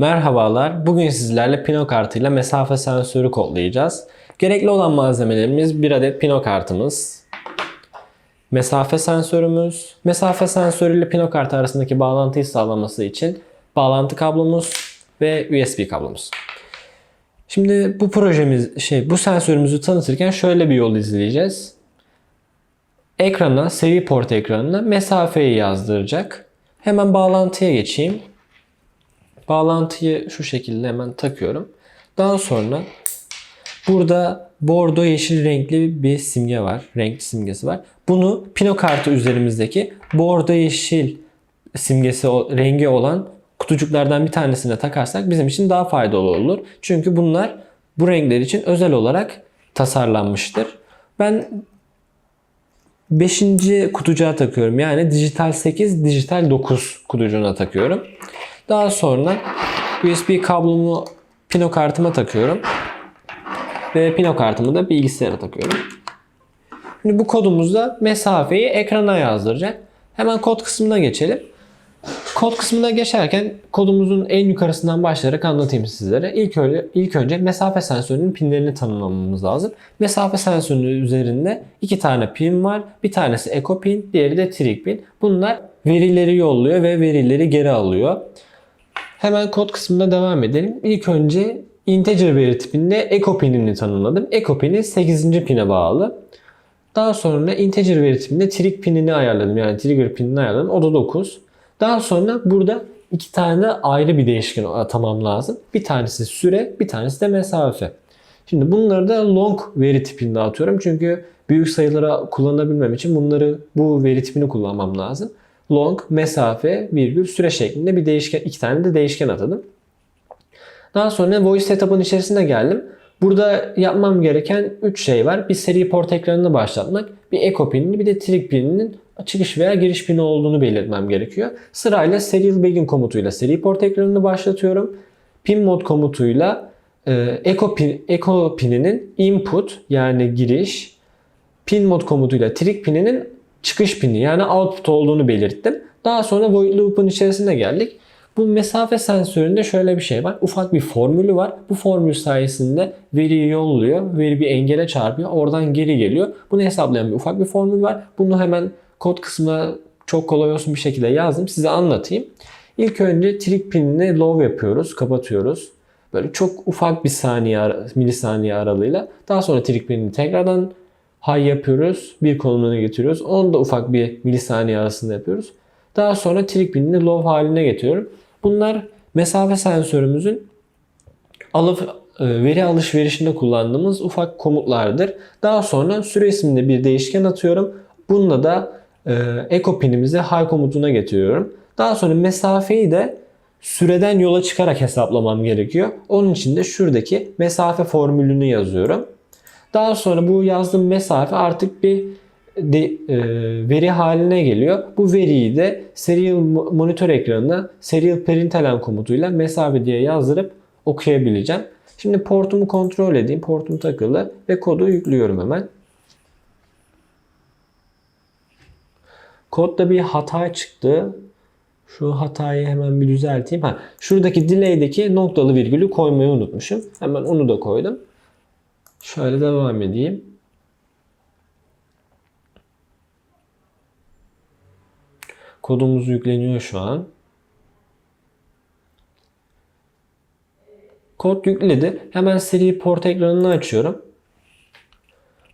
Merhabalar. Bugün sizlerle Pino kartıyla mesafe sensörü kodlayacağız. Gerekli olan malzemelerimiz bir adet Pino kartımız, mesafe sensörümüz, mesafe sensörü ile Pino kartı arasındaki bağlantıyı sağlaması için bağlantı kablomuz ve USB kablomuz. Şimdi bu projemiz şey bu sensörümüzü tanıtırken şöyle bir yol izleyeceğiz. Ekrana, seri port ekranına mesafeyi yazdıracak. Hemen bağlantıya geçeyim. Bağlantıyı şu şekilde hemen takıyorum. Daha sonra burada bordo yeşil renkli bir simge var. Renkli simgesi var. Bunu pino kartı üzerimizdeki bordo yeşil simgesi rengi olan kutucuklardan bir tanesine takarsak bizim için daha faydalı olur. Çünkü bunlar bu renkler için özel olarak tasarlanmıştır. Ben 5. kutucuğa takıyorum. Yani dijital 8, dijital 9 kutucuğuna takıyorum. Daha sonra USB kablomu pino kartıma takıyorum. Ve pino kartımı da bilgisayara takıyorum. Şimdi bu kodumuzda mesafeyi ekrana yazdıracak. Hemen kod kısmına geçelim. Kod kısmına geçerken kodumuzun en yukarısından başlayarak anlatayım sizlere. İlk önce, ilk önce mesafe sensörünün pinlerini tanımlamamız lazım. Mesafe sensörünün üzerinde iki tane pin var. Bir tanesi echo pin, diğeri de trig pin. Bunlar verileri yolluyor ve verileri geri alıyor. Hemen kod kısmına devam edelim. İlk önce integer veri tipinde echo pinini tanımladım. Echo pini 8. pine bağlı. Daha sonra integer veri tipinde trig pinini ayarladım. Yani trigger pinini ayarladım. O da 9. Daha sonra burada iki tane de ayrı bir değişken atamam lazım. Bir tanesi süre, bir tanesi de mesafe. Şimdi bunları da long veri tipinde atıyorum. Çünkü büyük sayılara kullanabilmem için bunları bu veri tipini kullanmam lazım. Long, mesafe, virgül, süre şeklinde bir değişken, iki tane de değişken atadım. Daha sonra voice setup'ın içerisine geldim. Burada yapmam gereken 3 şey var. Bir seri port ekranını başlatmak, bir echo pinini, bir de trig pininin çıkış veya giriş pini olduğunu belirtmem gerekiyor. Sırayla serial begin komutuyla seri port ekranını başlatıyorum. Pin mod komutuyla e, echo, pin, echo pininin input yani giriş, pin mod komutuyla trig pininin çıkış pini yani output olduğunu belirttim. Daha sonra void loop'un içerisine geldik. Bu mesafe sensöründe şöyle bir şey var. Ufak bir formülü var. Bu formül sayesinde veriyi yolluyor. Veri bir engele çarpıyor. Oradan geri geliyor. Bunu hesaplayan bir ufak bir formül var. Bunu hemen kod kısmına çok kolay olsun bir şekilde yazdım. Size anlatayım. İlk önce trig pinini low yapıyoruz. Kapatıyoruz. Böyle çok ufak bir saniye, milisaniye aralığıyla. Daha sonra trig pinini tekrardan high yapıyoruz. Bir konumuna getiriyoruz. Onu da ufak bir milisaniye arasında yapıyoruz. Daha sonra trig pinini low haline getiriyorum. Bunlar mesafe sensörümüzün alıp e, veri alışverişinde kullandığımız ufak komutlardır. Daha sonra süre isimli bir değişken atıyorum. Bununla da e, echo pinimizi high komutuna getiriyorum. Daha sonra mesafeyi de süreden yola çıkarak hesaplamam gerekiyor. Onun için de şuradaki mesafe formülünü yazıyorum. Daha sonra bu yazdığım mesafe artık bir de, e, veri haline geliyor. Bu veriyi de serial mo- monitör ekranına serial println komutuyla mesafe diye yazdırıp okuyabileceğim. Şimdi portumu kontrol edeyim. Portum takılı ve kodu yüklüyorum hemen. Kodda bir hata çıktı. Şu hatayı hemen bir düzelteyim. Ha, şuradaki delay'deki noktalı virgülü koymayı unutmuşum. Hemen onu da koydum. Şöyle devam edeyim. Kodumuz yükleniyor şu an. Kod yükledi. Hemen seri port ekranını açıyorum.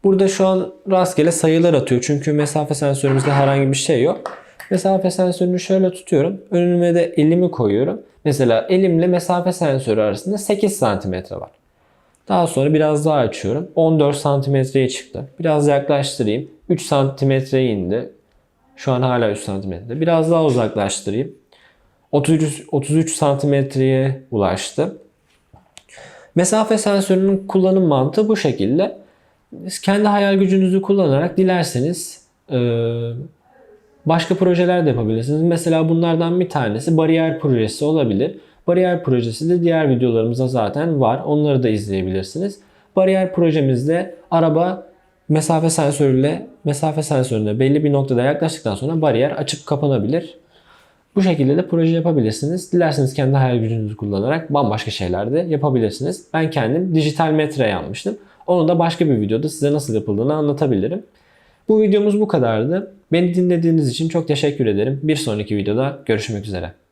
Burada şu an rastgele sayılar atıyor. Çünkü mesafe sensörümüzde herhangi bir şey yok. Mesafe sensörünü şöyle tutuyorum. Önüme de elimi koyuyorum. Mesela elimle mesafe sensörü arasında 8 santimetre var. Daha sonra biraz daha açıyorum. 14 santimetreye çıktı. Biraz yaklaştırayım. 3 santimetreye indi. Şu an hala 3 santimetrede. Biraz daha uzaklaştırayım. 33, 33 santimetreye ulaştı. Mesafe sensörünün kullanım mantığı bu şekilde. Siz kendi hayal gücünüzü kullanarak dilerseniz e, başka projeler de yapabilirsiniz. Mesela bunlardan bir tanesi bariyer projesi olabilir. Bariyer projesi de diğer videolarımızda zaten var. Onları da izleyebilirsiniz. Bariyer projemizde araba mesafe sensörüyle mesafe sensörüne belli bir noktada yaklaştıktan sonra bariyer açıp kapanabilir. Bu şekilde de proje yapabilirsiniz. Dilerseniz kendi hayal gücünüzü kullanarak bambaşka şeyler de yapabilirsiniz. Ben kendim dijital metre yapmıştım. Onu da başka bir videoda size nasıl yapıldığını anlatabilirim. Bu videomuz bu kadardı. Beni dinlediğiniz için çok teşekkür ederim. Bir sonraki videoda görüşmek üzere.